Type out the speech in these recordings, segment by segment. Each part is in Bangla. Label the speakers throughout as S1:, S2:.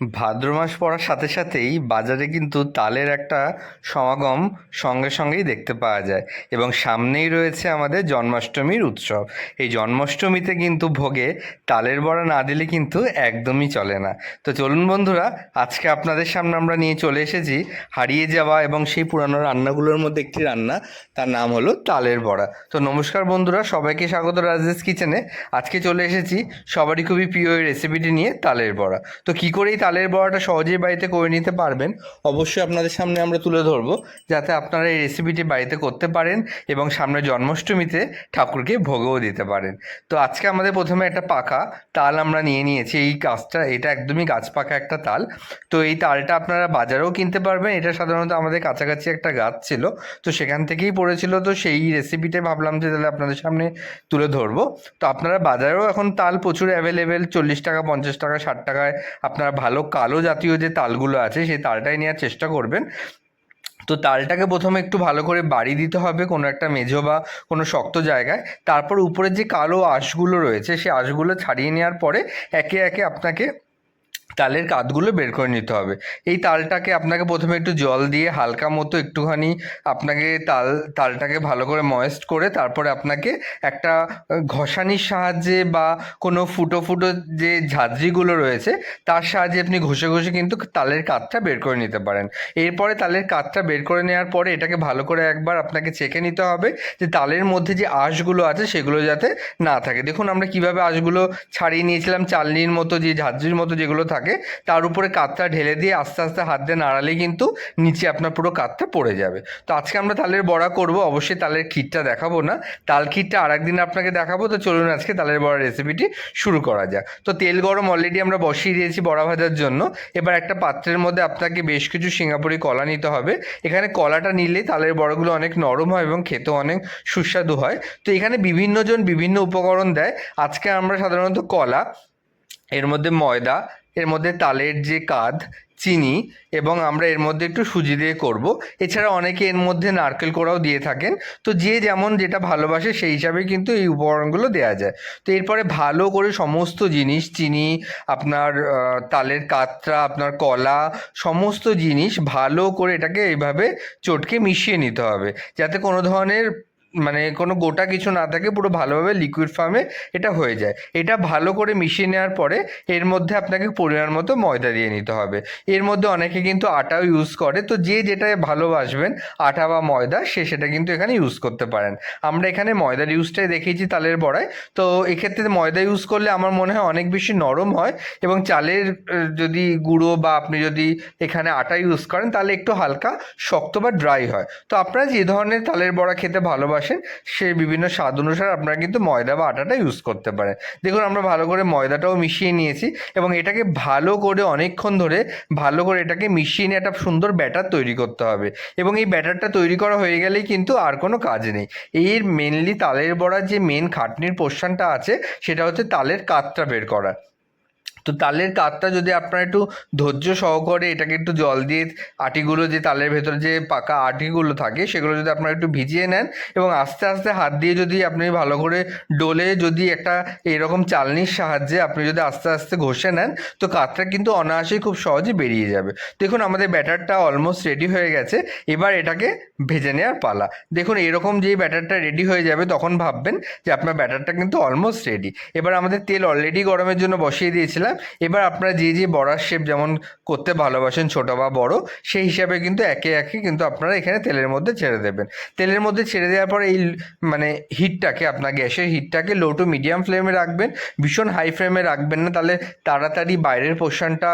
S1: ভাদ্র মাস পড়ার সাথে সাথেই বাজারে কিন্তু তালের একটা সমাগম সঙ্গে সঙ্গেই দেখতে পাওয়া যায় এবং সামনেই রয়েছে আমাদের জন্মাষ্টমীর উৎসব। এই জন্মাষ্টমীতে কিন্তু ভোগে তালের বড়া না দিলে কিন্তু একদমই চলে না। তো চলুন বন্ধুরা, আজকে আপনাদের সামনে আমরা নিয়ে চলে এসেছি হারিয়ে যাওয়া এবং সেই পুরানো রান্নাগুলোর মধ্যে একটি রান্না, তার নাম হলো তালের বড়া। তো নমস্কার বন্ধুরা, সবাইকে স্বাগত রাজেশ কিচেনে। আজকে চলে এসেছি সবারই খুবই প্রিয় রেসিপিটি নিয়ে তালের বড়া। তো কী করে এই তালের বড়াটা সহজেই বাড়িতে করে নিতে পারবেন। অবশ্যই আপনাদের সামনে আমরা তুলে ধরবো, যাতে আপনারা এই রেসিপিটি বাড়িতে করতে পারেন এবং সামনে জন্মাষ্টমীতে ঠাকুরকে ভোগও দিতে পারেন। তো আজকে আমাদের প্রথমে একটা পাকা তাল আমরা নিয়ে নিয়েছি। এই গাছটা এটা একদমই গাছ পাকা একটা তাল। তো এই তালটা আপনারা বাজারেও কিনতে পারবেন। এটা সাধারণত আমাদের কাছাকাছি একটা গাছ ছিল, তো সেখান থেকেই পড়েছিল। তো সেই রেসিপিটা ভাবলাম যে তাহলে আপনাদের সামনে তুলে ধরবো। তো আপনারা বাজারেও এখন তাল প্রচুর অ্যাভেলেবেল চল্লিশ টাকা, পঞ্চাশ টাকা, ষাট টাকায় আপনারা ভালো কালো জাতীয় যে তালগুলো আছে, সেই তালটাই নেওয়ার চেষ্টা করবেন। তো তালটাকে প্রথমে একটু ভালো করে বাড়ি দিতে হবে কোনো একটা মেঝো বা কোনো শক্ত জায়গায়। তারপর উপরের যে কালো আঁশগুলো রয়েছে, সেই আঁশগুলো ছাড়িয়ে নেওয়ার পরে একে একে আপনাকে তালের কাতগুলো বের করে নিতে হবে। এই তালটাকে আপনাকে প্রথমে একটু জল দিয়ে হালকা মতো একটুখানি আপনাকে তাল, তালটাকে ভালো করে ময়েস্ট করে তারপরে আপনাকে একটা ঘষানির সাহায্যে বা কোনো ফুটো ফুটো যে ঝাঁঝরিগুলো রয়েছে, তার সাহায্যে আপনি ঘষে ঘষে কিন্তু তালের কাতটা বের করে নিতে পারেন। এরপরে তালের কাতটা বের করে নেওয়ার পরে এটাকে ভালো করে একবার আপনাকে চেকে নিতে হবে যে তালের মধ্যে যে আঁশগুলো আছে সেগুলো যাতে না থাকে। দেখুন আমরা কীভাবে আঁশগুলো ছাড়িয়ে নিয়েছিলাম, চালনির মতো যে ঝাঁঝরির মতো যেগুলো থাকে তার উপরে কাতটা ঢেলে দিয়ে আস্তে আস্তে হাত দিয়ে নাড়ালেই কিন্তু নিচে আপনার পুরো কাতটা পড়ে যাবে। তো আজকে আমরা তালের বড়া করব, অবশ্যই তালের ক্ষীরটা দেখাবো না। তাল ক্ষীরটা আর একদিন আপনাকে দেখাবো, তো চলুন আজকে তালের বড়া রেসিপিটি শুরু করা যাক। তো তেল গরম অলরেডি আমরা বসিয়ে দিয়েছি বড়া ভাজার জন্য। এবার একটা পাত্রের মধ্যে আপনাকে বেশ কিছু সিঙ্গাপুরি কলা নিতে হবে। এখানে কলাটা নিলে তালের বড়াগুলো অনেক নরম হয় এবং খেতেও অনেক সুস্বাদু হয়। তো এখানে বিভিন্নজন বিভিন্ন উপকরণ দেয়। আজকে আমরা সাধারণত কলা এর মধ্যে ময়দা, এর মধ্যে তালের যে কাদ, চিনি এবং আমরা এর মধ্যে একটু সুজি দিয়ে করব। এছাড়া অনেকে এর মধ্যে নারকেল কোড়াও দিয়ে থাকেন। তো যে যেমন যেটা ভালোবাসে সেই হিসাবে কিন্তু এই উপকরণগুলো দেওয়া যায়। তো এরপরে ভালো করে সমস্ত জিনিস, চিনি, আপনার তালের কাতরা, আপনার কলা, সমস্ত জিনিস ভালো করে এটাকে এইভাবে চটকে মিশিয়ে নিতে হবে। যাতে কোনো ধরনের মানে কোনো গোটা কিছু না থাকে, পুরো ভালোভাবে লিকুইড ফর্মে এটা হয়ে যায়। এটা ভালো করে মিশিয়ে নেওয়ার পরে এর মধ্যে আপনাকে পরিমাণ মতো ময়দা দিয়ে নিতে হবে। এর মধ্যে অনেকে কিন্তু আটাও ইউজ করে। তো যে যেটা ভালোবাসবেন, আটা বা ময়দা, সে সেটা কিন্তু এখানে ইউজ করতে পারেন। আমরা এখানে ময়দার ইউজটাই দেখেছি তালের বড়ায়। তো এক্ষেত্রে ময়দা ইউজ করলে আমার মনে হয় অনেক বেশি নরম হয় এবং চালের যদি গুঁড়ো বা আপনি যদি এখানে আটা ইউজ করেন, তাহলে একটু হালকা, শক্ত বা ড্রাই হয়। তো আপনারা যে ধরনের তালের বড়া খেতে ভালোবাসেন সেই বিভিন্ন স্বাদ অনুসারে আপনারা কিন্তু ময়দা বা আটাটা ইউজ করতে পারেন। দেখুন, আমরা ভালো করে ময়দাটাও মিশিয়ে নিয়েছি এবং এটাকে ভালো করে অনেকক্ষণ ধরে ভালো করে এটাকে মিশিয়ে নিয়ে একটা সুন্দর ব্যাটার তৈরি করতে হবে। এবং এই ব্যাটারটা তৈরি করা হয়ে গেলেই কিন্তু আর কোনো কাজ নেই। এর মেনলি তালের বড়ার যে মেন খাটনির পোর্শনটা আছে, সেটা হচ্ছে তালের কাতটা বের করা। তো তালের কাতটা যদি আপনারা একটু ধৈর্য সহকারে এটাকে একটু জল দিয়ে আটিগুলো যে তালের ভেতরে যে পাকা আটিগুলো থাকে, সেগুলো যদি আপনারা একটু ভিজিয়ে নেন এবং আস্তে আস্তে হাত দিয়ে যদি আপনি ভালো করে ডোলে যদি একটা এরকম চালনির সাহায্যে আপনি যদি আস্তে আস্তে ঘষে নেন, তো কাতটা কিন্তু অনায়াসেই খুব সহজে বেরিয়ে যাবে। দেখুন আমাদের ব্যাটারটা অলমোস্ট রেডি হয়ে গেছে, এবার এটাকে ভেজে নেওয়ার পালা। দেখুন এরকম যেই ব্যাটারটা রেডি হয়ে যাবে, তখন ভাববেন যে আপনার ব্যাটারটা কিন্তু অলমোস্ট রেডি এবার আমাদের তেল অলরেডি গরমের জন্য বসিয়ে দিয়েছিলাম এবার আপনারা যে যে বড়ার শেপ যেমন করতে ভালোবাসেন ছোটো বা বড়, সেই হিসাবে কিন্তু একে একে কিন্তু আপনারা এখানে তেলের মধ্যে ছেড়ে দেবেন। তেলের মধ্যে ছেড়ে দেওয়ার পরে এই মানে হিটটাকে আপনার গ্যাসের হিটটাকে লো টু মিডিয়াম ফ্লেমে রাখবেন। ভীষণ হাই ফ্লেমে রাখবেন না, তাহলে তাড়াতাড়ি বাইরের পোর্শনটা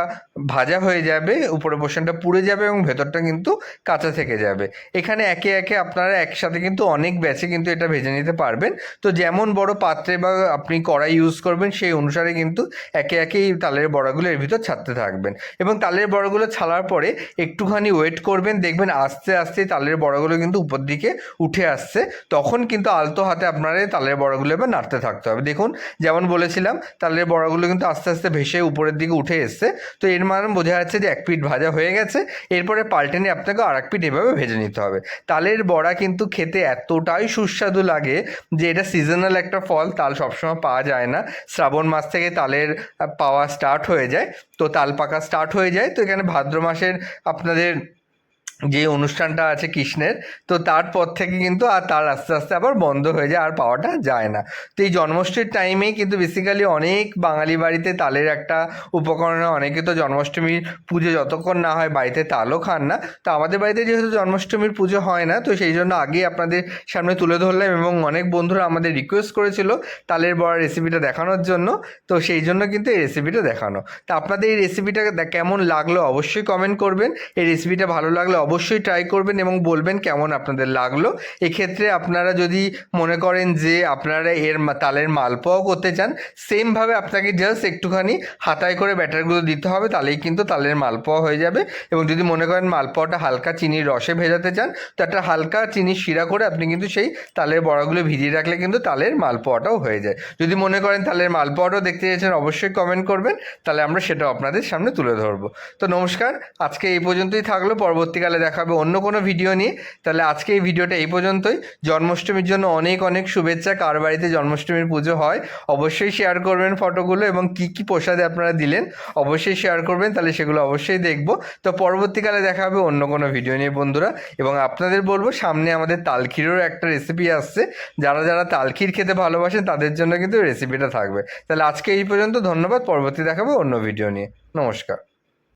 S1: ভাজা হয়ে যাবে, উপরের পোর্শনটা পুড়ে যাবে এবং ভেতরটা কিন্তু কাঁচা থেকে যাবে। এখানে একে একে আপনারা একসাথে কিন্তু অনেক ব্যাচে কিন্তু এটা ভেজে নিতে পারবেন। তো যেমন বড় পাত্রে বা আপনি কড়াই ইউজ করবেন, সেই অনুসারে কিন্তু একে একে এই তালের বড়াগুলো এর ভিতর ছাড়তে থাকবেন। এবং তালের বড়াগুলো ছাড়ার পরে একটুখানি ওয়েট করবেন, দেখবেন আস্তে আস্তে তালের বড়াগুলো কিন্তু উপর দিকে উঠে আসছে। তখন কিন্তু আলতো হাতে আপনারা এই তালের বড়াগুলো এবার নাড়তে থাকতে হবে। দেখুন, যেমন বলেছিলাম, তালের বড়াগুলো কিন্তু আস্তে আস্তে ভেসে উপরের দিকে উঠে এসছে। তো এর মানে বোঝা যাচ্ছে যে এক পিঠ ভাজা হয়ে গেছে। এরপরে পাল্টে নিয়ে আপনাকে আর এক পিঠ এভাবে ভেজে নিতে হবে। তালের বড়া কিন্তু খেতে এতটাই সুস্বাদু লাগে যে এটা সিজনাল একটা ফল, তাল সবসময় পাওয়া যায় না। শ্রাবণ মাস থেকে তালের পাওয়া পাওয়া স্টার্ট হয়ে যায়, তো তাল পাকা স্টার্ট হয়ে যায়, তো এখানে ভাদ্র মাসের আপনাদের যে অনুষ্ঠানটা আছে কৃষ্ণের, তো তারপর থেকে কিন্তু আর তার আস্তে আস্তে আবার বন্ধ হয়ে যায়, আর পাওয়াটা যায় না। তো এই জন্মাষ্টমীর টাইমেই কিন্তু বেসিক্যালি অনেক বাঙালি বাড়িতে তালের একটা উপকরণ। অনেকে তো জন্মাষ্টমীর পুজো যতক্ষণ না হয় বাড়িতে তালও খান না। তো আমাদের বাড়িতে যেহেতু জন্মাষ্টমীর পুজো হয় না, তো সেই জন্য আগেই আপনাদের সামনে তুলে ধরলাম এবং অনেক বন্ধুরা আমাদের রিকোয়েস্ট করেছিল তালের বড়া রেসিপিটা দেখানোর জন্য। তো সেই জন্য কিন্তু এই রেসিপিটা দেখানো। তো আপনাদের এই রেসিপিটা কেমন লাগল অবশ্যই কমেন্ট করবেন। এই রেসিপিটা ভালো লাগলে অবশ্যই ট্রাই করবেন এবং বলবেন কেমন আপনাদের লাগল। এক্ষেত্রে আপনারা যদি মনে করেন যে আপনারা এর তালের মালপোয়াও করতে চান সেমভাবে আপনাকে জাস্ট একটুখানি হাতায় করে ব্যাটারগুলো দিতে হবে, তাহলেই কিন্তু তালের মালপোয়া হয়ে যাবে। এবং যদি মনে করেন মালপোয়াটা হালকা চিনির রসে ভেজাতে চান, তো একটা হালকা চিনির শিরা করে আপনি কিন্তু সেই তালের বড়াগুলো ভিজিয়ে রাখলে কিন্তু তালের মালপোয়াটাও হয়ে যায়। যদি মনে করেন তালের মালপোয়াটাও দেখতে চাইছেন, অবশ্যই কমেন্ট করবেন, তাহলে আমরা সেটাও আপনাদের সামনে তুলে ধরবো। তো নমস্কার, আজকে এই পর্যন্তই থাকল, পরবর্তীকালে দেখাবে অন্য কোনো ভিডিও নিয়ে। তাহলে আজকে এই ভিডিওটা এই পর্যন্তই। জন্মাষ্টমীর জন্য অনেক অনেক শুভেচ্ছা। কার বাড়িতে জন্মাষ্টমীর পুজো হয়, অবশ্যই শেয়ার করবেন ফটোগুলো এবং কি কি প্রসাদে আপনারা দিলেন, অবশ্যই শেয়ার করবেন। তাহলে সেগুলো অবশ্যই দেখব। তো পরবর্তীকালে দেখা হবে অন্য কোনো ভিডিও নিয়ে, বন্ধুরা। এবং আপনাদের বলব, সামনে আমাদের তালক্ষীরেরও একটা রেসিপি আসছে। যারা যারা তালক্ষীর খেতে ভালোবাসেন, তাদের জন্য কিন্তু রেসিপিটা থাকবে। তাহলে আজকে এই পর্যন্ত। ধন্যবাদ। পরবর্তী দেখাবো অন্য ভিডিও নিয়ে। নমস্কার।